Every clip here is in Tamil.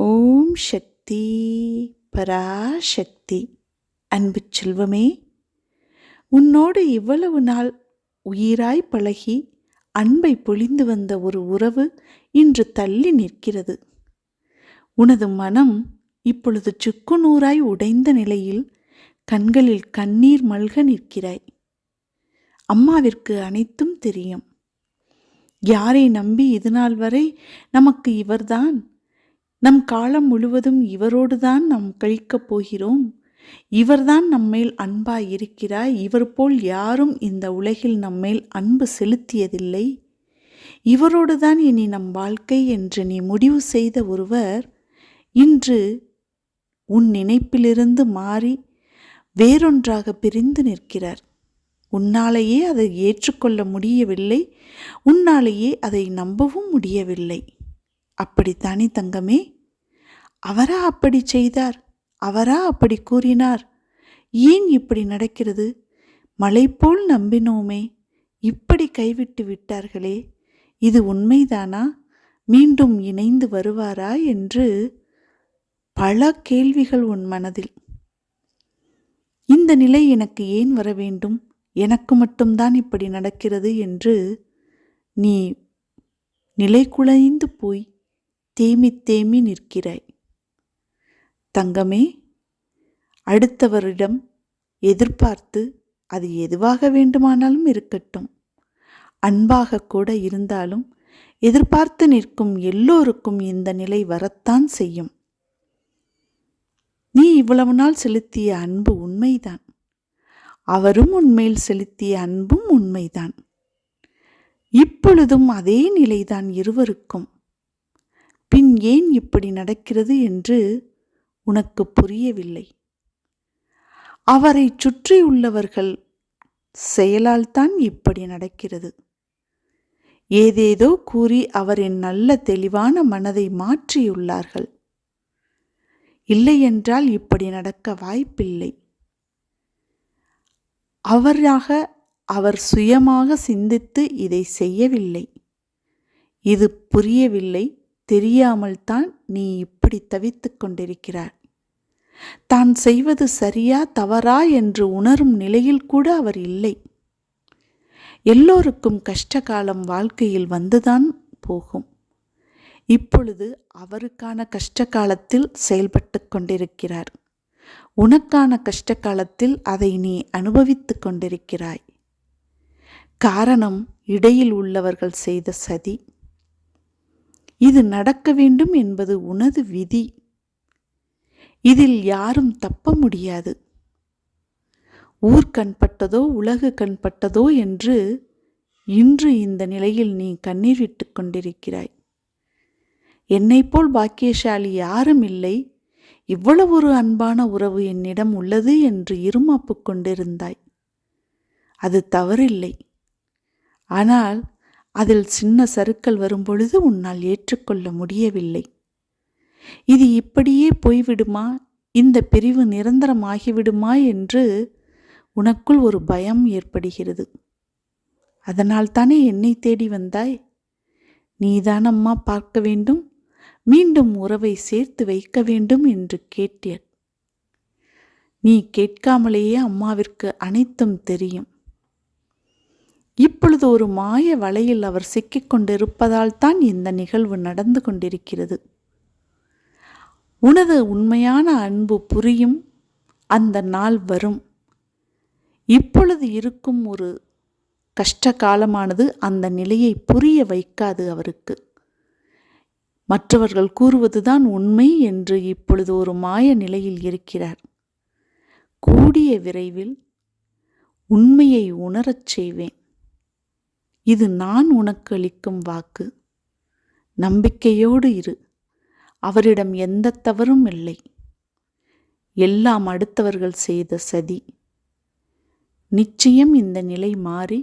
ஓம் சக்தி பராசக்தி. அன்பு செல்வமே உன்னோடு இவ்வளவு நாள் உயிராய் பழகி அன்பை பொழிந்து வந்த ஒரு உறவு இன்று தள்ளி நிற்கிறது. உனது மனம் இப்பொழுது சுக்குநூறாய் உடைந்த நிலையில் கண்களில் கண்ணீர் மல்க நிற்கிறாய். அம்மாவிற்கு அனைத்தும் தெரியும். யாரை நம்பி இதுநாள் வரை நமக்கு இவர்தான்? நம் காலம் முழுவதும் இவரோடுதான் நாம் கழிக்கப் போகிறோம். இவர்தான் நம்மேல் அன்பாய் இருக்கிறாய் இவர் போல் யாரும் இந்த உலகில் நம்மேல் அன்பு செலுத்தியதில்லை. இவரோடுதான் இனி நம் வாழ்க்கை என்று நீ முடிவு செய்த ஒருவர் இன்று உன் நினைப்பிலிருந்து மாறி வேறொன்றாக பிரிந்து நிற்கிறார். உன்னாலேயே அதை ஏற்றுக்கொள்ள முடியவில்லை. உன்னாலேயே அதை நம்பவும் முடியவில்லை. அப்படித்தானே தங்கமே? அவரா அப்படி செய்தார்? அவரா அப்படி கூறினார்? ஏன் இப்படி நடக்கிறது? மலை போல் நம்பினோமே. இப்படி கைவிட்டு விட்டார்களே. இது உண்மைதானா? மீண்டும் இணைந்து வருவாரா என்று பல கேள்விகள் உன் மனதில். இந்த நிலை எனக்கு ஏன் வர வேண்டும்? எனக்கு மட்டும்தான் இப்படி நடக்கிறது என்று நீ நிலை குலைந்து போய் தேமி தேமி நிற்கிறாய். தங்கமே அடுத்தவரிடம் எதிர்பார்த்து அது எதுவாக வேண்டுமானாலும் இருக்கட்டும். அன்பாக கூட இருந்தாலும் எதிர்பார்த்து நிற்கும் எல்லோருக்கும் இந்த நிலை வரத்தான் செய்யும். நீ இவ்வளவு நாள் செலுத்திய அன்பு உண்மைதான். அவரும் உன்மேல் செலுத்திய அன்பும் உண்மைதான். இப்பொழுதும் அதே நிலைதான் இருவருக்கும். ஏன் இப்படி நடக்கிறது என்று உனக்கு புரியவில்லை? அவரை சுற்றியுள்ளவர்கள் செயலால் தான் இப்படி நடக்கிறது. ஏதேதோ கூறி அவரின் நல்ல தெளிவான மனதை மாற்றியுள்ளார்கள். இல்லையென்றால் இப்படி நடக்க வாய்ப்பில்லை. அவராக அவர் சுயமாக சிந்தித்து இதை செய்யவில்லை. இது புரியவில்லை. தெரியாமல் தான் நீ இப்படி தவித்து கொண்டிருக்கிறார் தான் செய்வது சரியா தவறா என்று உணரும் நிலையில் கூட அவர் இல்லை. எல்லோருக்கும் கஷ்டகாலம் வாழ்க்கையில் வந்துதான் போகும். இப்பொழுது அவருக்கான கஷ்ட காலத்தில் செயல்பட்டு கொண்டிருக்கிறார். உனக்கான கஷ்ட காலத்தில் அதை நீ அனுபவித்து கொண்டிருக்கிறாய். காரணம் இடையில் உள்ளவர்கள் செய்த சதி. இது நடக்க வேண்டும் என்பது உனது விதி. இதில் யாரும் தப்ப முடியாது. ஊர் கண்பட்டதோ உலகு கண்பட்டதோ என்று இன்று இந்த நிலையில் நீ கண்ணீர் விட்டு கொண்டிருக்கிறாய். என்னைப் போல் பாக்கியசாலி யாரும் இல்லை. இவ்வளவு ஒரு அன்பான உறவு என்னிடம் உள்ளது என்று இருமாப்பு கொண்டிருந்தாய். அது தவறில்லை. ஆனால் அதில் சின்ன சருக்கள் வரும்பொழுது உன்னால் ஏற்றுக்கொள்ள முடியவில்லை. இது இப்படியே போய்விடுமா? இந்த பிரிவு நிரந்தரமாகிவிடுமா என்று உனக்குள் ஒரு பயம் ஏற்படுகிறது. அதனால் தானே என்னை தேடி வந்தாய்? நீதானம்மா பார்க்க வேண்டும். மீண்டும் உறவை சேர்த்து வைக்க வேண்டும் என்று கேட்டேன். நீ கேட்காமலேயே அம்மாவிற்கு அனைத்தும் தெரியும். இப்பொழுது ஒரு மாய வலையில் அவர் சிக்கிக்கொண்டிருப்பதால் தான் இந்த நிகழ்வு நடந்து கொண்டிருக்கிறது. உனது உண்மையான அன்பு புரியும் அந்த நாள் வரும். இப்பொழுது இருக்கும் ஒரு கஷ்ட காலமானது அந்த நிலையை புரிய வைக்காது அவருக்கு. மற்றவர்கள் கூறுவதுதான் உண்மை என்று இப்பொழுது ஒரு மாய நிலையில் இருக்கிறார். கூடிய விரைவில் உண்மையை உணரச் செய்வேன். இது நான் உனக்கு அளிக்கும் வாக்கு. நம்பிக்கையோடு இரு. அவரிடம் எந்த தவறும் இல்லை. எல்லாம் அடுத்தவர்கள் செய்த சதி. நிச்சயம் இந்த நிலை மாறி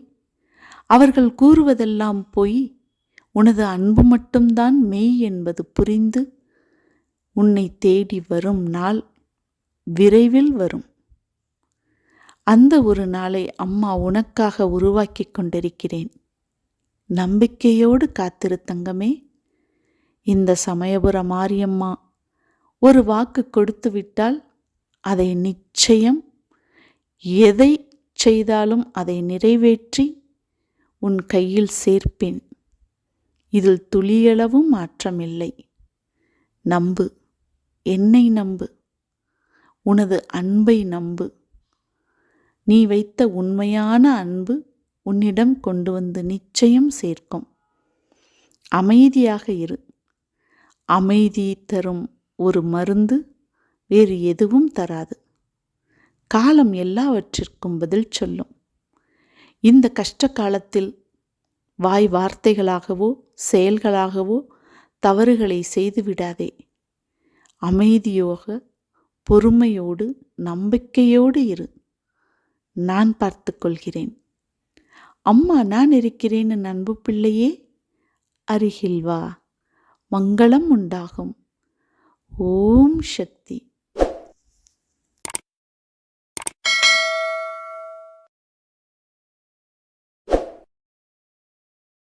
அவர்கள் கூறுவதெல்லாம் பொய். உனது அன்பு மட்டும்தான் மெய் என்பது புரிந்து உன்னை தேடி வரும் நாள் விரைவில் வரும். அந்த ஒரு நாளை அம்மா உனக்காக உருவாக்கி கொண்டிருக்கிறேன். நம்பிக்கையோடு காத்திரு தங்கமே இந்த சமயபுர மாரியம்மா ஒரு வாக்கு கொடுத்து விட்டால் அதை நிச்சயம் எதை செய்தாலும் அதை நிறைவேற்றி உன் கையில் சேர்ப்பேன். இதில் துளியளவும் மாற்றமில்லை. நம்பு என்னை நம்பு உனது அன்பை நம்பு. நீ வைத்த உண்மையான அன்பு உன்னிடம் கொண்டு வந்து நிச்சயம் சேர்க்கும். அமைதியாக இரு. அமைதி தரும் ஒரு மருந்து வேறு எதுவும் தராது. காலம் எல்லாவற்றிற்கும் பதில் சொல்லும். இந்த கஷ்ட காலத்தில் வாய் வார்த்தைகளாகவோ செயல்களாகவோ தவறுகளை செய்து விடாதே. அமைதியோக பொறுமையோடு நம்பிக்கையோடு இரு. நான் பார்த்து கொள்கிறேன். அம்மா நான் இருக்கிறேன் என் அன்பு பிள்ளையே அருகில் வா மங்களம் உண்டாகும். ஓம் சக்தி.